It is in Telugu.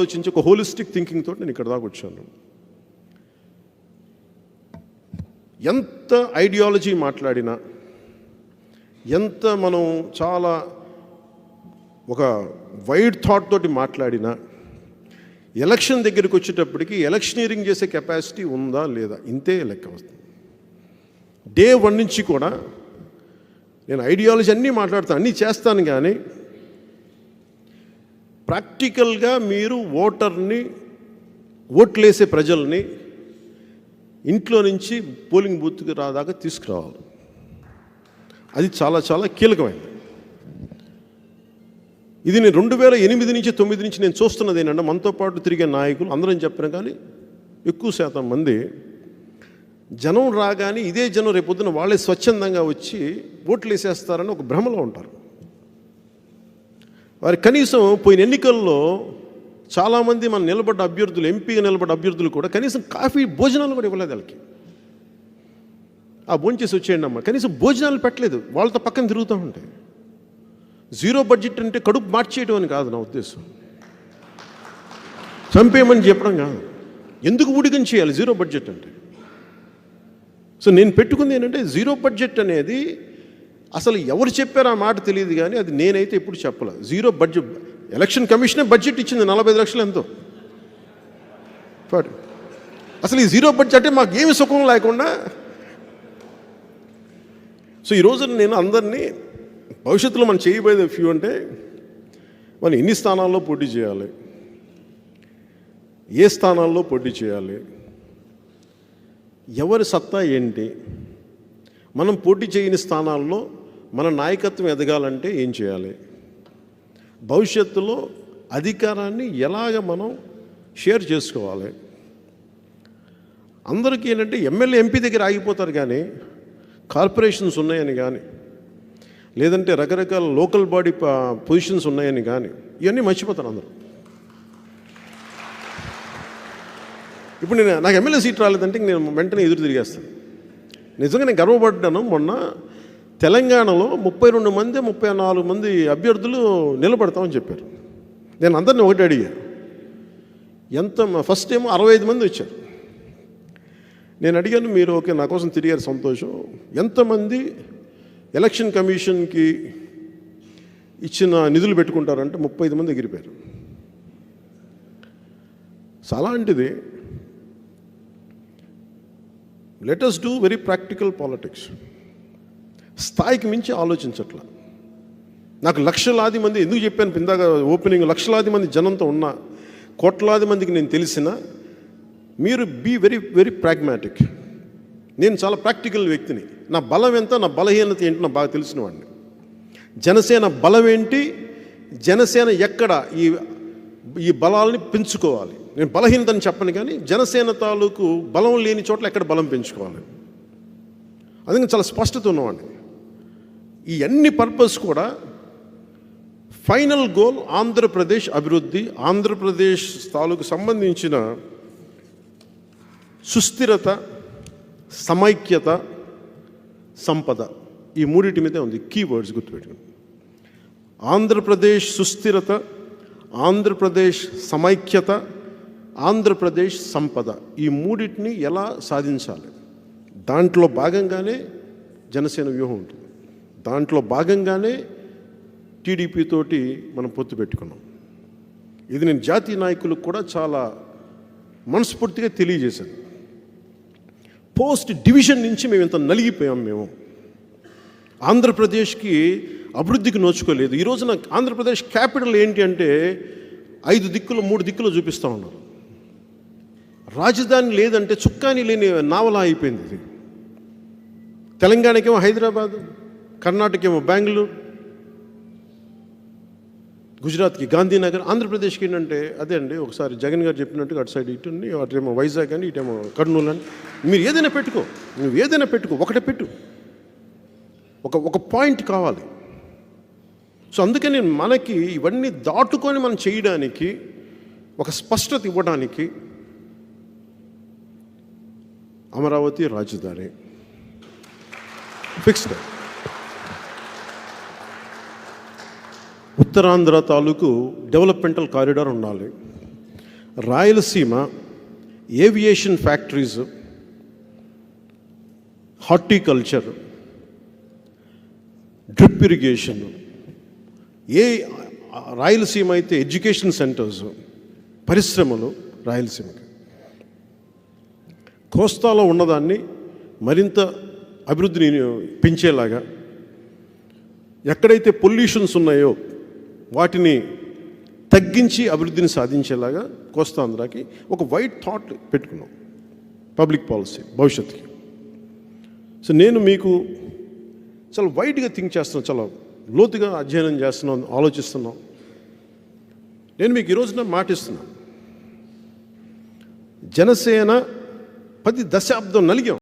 ఆలోచించి ఒక హోలిస్టిక్ థింకింగ్ తోటి నేను ఇక్కడ దాకా వచ్చాను. ఎంత ఐడియాలజీ మాట్లాడినా ఎంత మనం చాలా ఒక వైడ్ థాట్ తోటి మాట్లాడినా ఎలక్షన్ దగ్గరికి వచ్చేటప్పటికి ఎలక్షనీరింగ్ చేసే కెపాసిటీ ఉందా లేదా? ఇంతే లెక్క వస్తుంది. డే వన్ నుంచి కూడా నేను ఐడియాలజీ అన్నీ మాట్లాడతాను అన్నీ చేస్తాను కానీ ప్రాక్టికల్గా మీరు ఓటర్ని ఓట్లేసే ప్రజల్ని ఇంట్లో నుంచి పోలింగ్ బూత్కి రాదాకా తీసుకురావాలి. అది చాలా చాలా కీలకమైనది. ఇది నేను రెండు వేల ఎనిమిది నుంచి తొమ్మిది నుంచి నేను చూస్తున్నది ఏంటంటే మనతో పాటు తిరిగే నాయకులు అందరం చెప్పిన కానీ ఎక్కువ శాతం మంది జనం రాగానే ఇదే జనం రేపొద్దున వాళ్ళే స్వచ్ఛందంగా వచ్చి ఓట్లు వేసేస్తారని ఒక భ్రమలో ఉంటారు. వారి కనీసం పోయిన ఎన్నికల్లో చాలామంది మన నిలబడ్డ అభ్యర్థులు ఎంపీగా నిలబడ్డ అభ్యర్థులు కూడా కనీసం కాఫీ భోజనాలు కూడా ఇవ్వలేదు వాళ్ళకి. ఆ భోంచేసి వచ్చేయండి అమ్మ. కనీసం భోజనాలు పెట్టలేదు. వాళ్ళతో పక్కన తిరుగుతూ ఉంటాయి జీరో బడ్జెట్ అంటే కడుపు మార్చేయడం అని కాదు నా ఉద్దేశం. చంపేయమని చెప్పడం కాదు. ఎందుకు ఊడిగం చేయాలి జీరో బడ్జెట్ అంటే? సో నేను పెట్టుకుంది ఏంటంటే జీరో బడ్జెట్ అనేది అసలు ఎవరు చెప్పారు ఆ మాట తెలియదు కానీ అది నేనైతే ఎప్పుడు చెప్పలే. జీరో బడ్జెట్ ఎలక్షన్ కమిషనే బడ్జెట్ ఇచ్చింది నలభై ఐదు లక్షలు ఎంతో. అసలు ఈ జీరో బడ్జెట్ అంటే మాకు ఏమి సుఖం లేకుండా. సో ఈ నేను అందరినీ భవిష్యత్తులో మనం చేయబోయేది ఫ్యూ అంటే మనం ఎన్ని స్థానాల్లో పోటీ చేయాలి? ఏ స్థానాల్లో పోటీ చేయాలి? ఎవరి సత్తా ఏంటి? మనం పోటీ చేయని స్థానాల్లో మన నాయకత్వం ఎదగాలంటే ఏం చేయాలి? భవిష్యత్తులో అధికారాన్ని ఎలాగ మనం షేర్ చేసుకోవాలి? అందరికీ ఏంటంటే ఎమ్మెల్యే ఎంపీ దగ్గర ఆగిపోతారు కానీ కార్పొరేషన్స్ ఉన్నాయని కానీ లేదంటే రకరకాల లోకల్ బాడీ పొజిషన్స్ ఉన్నాయని కానీ ఇవన్నీ మర్చిపోతారు అందరూ. ఇప్పుడు నేను నాకు ఎమ్మెల్యే సీట్ రాలేదంటే నేను వెంటనే ఎదురు తిరిగేస్తాను. నిజంగా నేను గర్వపడ్డాను మొన్న తెలంగాణలో ముప్పై రెండు మంది ముప్పై నాలుగు మంది అభ్యర్థులు నిలబడతామని చెప్పారు. నేను అందరిని ఒకటి అడిగాను. ఎంత ఫస్ట్ ఏమో అరవై ఐదు మంది వచ్చారు. నేను అడిగాను మీరు ఓకే నా కోసం తిరిగారు సంతోషం. ఎంతమంది ఎలక్షన్ కమిషన్కి ఇచ్చిన నిధులు పెట్టుకుంటారంటే ముప్పై ఐదు మంది ఎగిరిపోయారు. సో అలాంటిది let's do very practical politics స్థాయికి మించి ఆలోచించట్ల. నాకు లక్షలాది మంది ఎందుకు చెప్పాను ఇందాక ఓపెనింగ్ లక్షలాది మంది జనంతో ఉన్నా కోట్లాది మందికి నేను తెలిసిన మీరు బీ వెరీ వెరీ ప్రాగ్మాటిక్. నేను చాలా ప్రాక్టికల్ వ్యక్తిని. నా బలం ఎంత నా బలహీనత ఏంటి నాకు బాగా తెలిసిన వాడిని. జనసేన బలం ఏంటి? జనసేన ఎక్కడ ఈ ఈ బలాల్ని పెంచుకోవాలి? నేను బలహీనతని చెప్పను కానీ జనసేన తాలూకు బలం లేని చోట్ల ఎక్కడ బలం పెంచుకోవాలి? అందుకని చాలా స్పష్టత ఉన్నవాడిని. ఈ అన్ని పర్పస్ కూడా ఫైనల్ గోల్ ఆంధ్రప్రదేశ్ అభివృద్ధి ఆంధ్రప్రదేశ్ తాలూకు సంబంధించిన సుస్థిరత సమైక్యత సంపద. ఈ మూడింటి మీదే ఉంది. కీవర్డ్స్ గుర్తుపెట్టుకోండి. ఆంధ్రప్రదేశ్ సుస్థిరత ఆంధ్రప్రదేశ్ సమైక్యత ఆంధ్రప్రదేశ్ సంపద. ఈ మూడింటిని ఎలా సాధించాలి? దాంట్లో భాగంగానే జనసేన వ్యూహం ఉంటుంది. దాంట్లో భాగంగానే టీడీపీ తోటి మనం పొత్తు పెట్టుకున్నాం. ఇది నేను జాతీయ నాయకులకు కూడా చాలా మనస్ఫూర్తిగా తెలియజేశాను. పోస్ట్ డివిజన్ నుంచి మేము ఇంత నలిగిపోయాం మేము. ఆంధ్రప్రదేశ్కి అభివృద్ధికి నోచుకోలేదు. ఈ రోజున ఆంధ్రప్రదేశ్ క్యాపిటల్ ఏంటి అంటే ఐదు దిక్కులు మూడు దిక్కులు చూపిస్తూ ఉన్నారు. రాజధాని లేదంటే చుక్కాని లేని నావలా అయిపోయింది ఇది. తెలంగాణకేమో హైదరాబాద్ కర్ణాటక ఏమో బెంగళూరు గుజరాత్కి గాంధీనగర్ ఆంధ్రప్రదేశ్కి ఏంటంటే అదే అండి ఒకసారి జగన్ గారు చెప్పినట్టుగా అటు సైడ్ ఇటు అటేమో వైజాగ్ అని ఇటేమో కర్నూలు అని. మీరు ఏదైనా పెట్టుకో నువ్వు ఏదైనా పెట్టుకో ఒకటే పెట్టు. ఒక ఒక పాయింట్ కావాలి. సో అందుకని మనకి ఇవన్నీ దాటుకొని మనం చేయడానికి ఒక స్పష్టత ఇవ్వడానికి అమరావతి రాజధాని. ఫిక్స్డ్. ఉత్తరాంధ్ర తాలూకు డెవలప్మెంటల్ కారిడార్ ఉండాలి. Rayalaseema aviation factories horticulture drip irrigation ఏ రాయలసీమ అయితే ఎడ్యుకేషన్ సెంటర్స్ పరిశ్రమలు రాయలసీమకి. కోస్తాలో ఉన్నదాన్ని మరింత అభివృద్ధిని పెంచేలాగా ఎక్కడైతే పొల్యూషన్స్ ఉన్నాయో వాటిని తగ్గించి అభివృద్ధిని సాధించేలాగా కోస్తాంధ్రాకి ఒక వైట్ థాట్ పెట్టుకున్నాం. పబ్లిక్ పాలసీ భవిష్యత్తుకి. సో నేను మీకు చాలా వైట్గా థింక్ చేస్తున్నాను చాలా లోతుగా అధ్యయనం చేస్తున్నాం ఆలోచిస్తున్నాం నేను మీకు ఈరోజున మాటిస్తున్నాను. జనసేన పది దశాబ్దం నలిగాం.